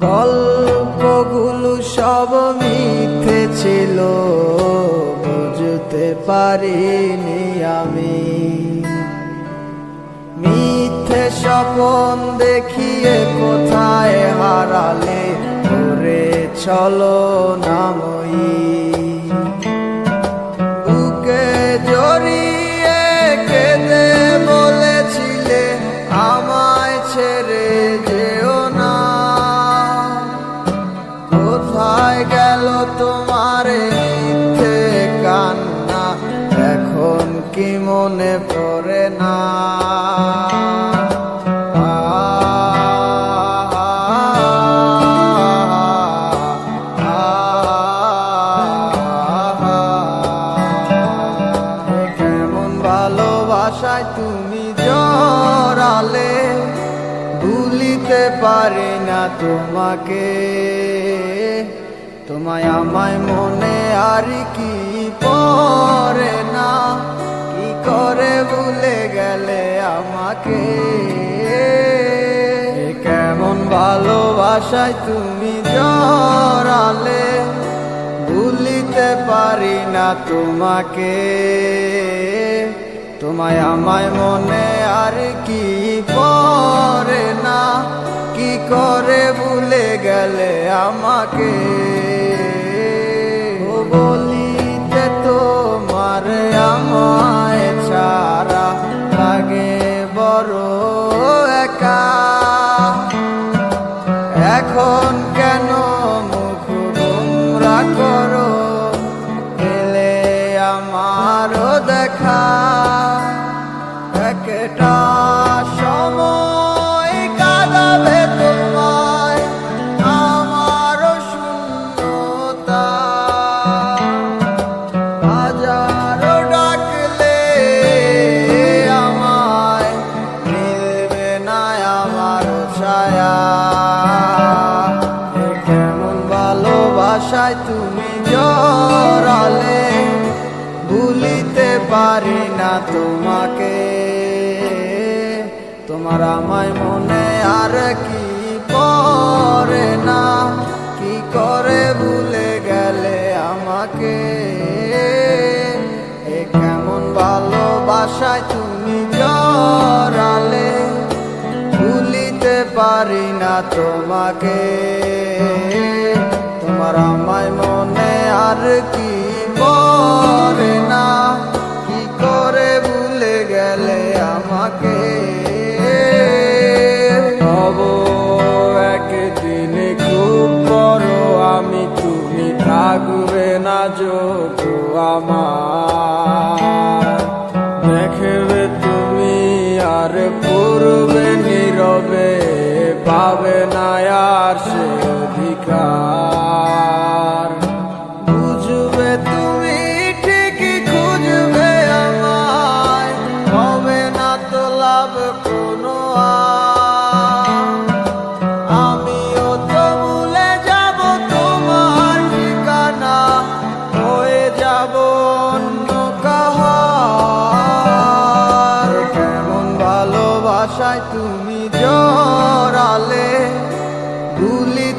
গল্পগুলো সব মিথ্যে ছিল বুঝতে পারিনি আমি। মিথ্যে স্বপন দেখিয়ে কোথায় হারালে চলো নাময়ী কি মনে পড়ে না? কেমন ভালোবাসায় তুমি জড়ালে, ভুলিতে পারি না তোমাকে। তোমায় আমায় মনে আর কি পরে ভালোবাসায় তুমি জড়ালে, ভুলিতে পারি না তোমাকে। তোমায় আমায় মনে আর কি পরে না? কি করে ভুলে গেলে আমাকে? এখন কেন মুখ তোমরা করো? এলে আমারও দেখা। একটা সময় ভালোবাসায় তুমি জড়ালে ভুলিতে পারি না তোমাকে। তোমার আমায় মনে আর কি পরে না? কি করে ভুলে গেলে আমাকে? এ কেমন ভালোবাসায় তুমি জড়ালে ভুলিতে পারি না তোমাকে। তোমার আমায় মনে আর কি পরে না? কি করে ভুলে গেলে আমাকে? হব একদিন খুব বড় আমি তুমি থাকবে না যোগ আমার। দেখবে তুমি আর পূর্বে নীরবে পাবে না আর সে অধিকার।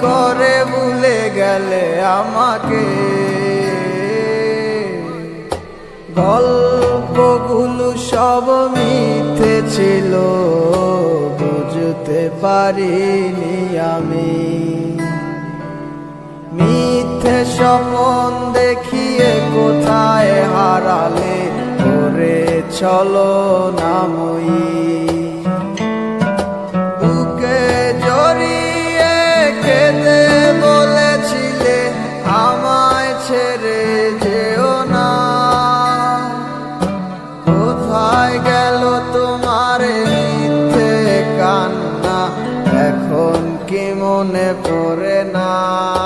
করে ভুলে গেলে আমাকে। গল্পগুলো সব মিথ্যে ছিল, বুঝতে পারিনি আমি। মিথ্যে স্বপন দেখিয়ে কোথায় হারালে? করে চলো নাময়ী কি মনে না।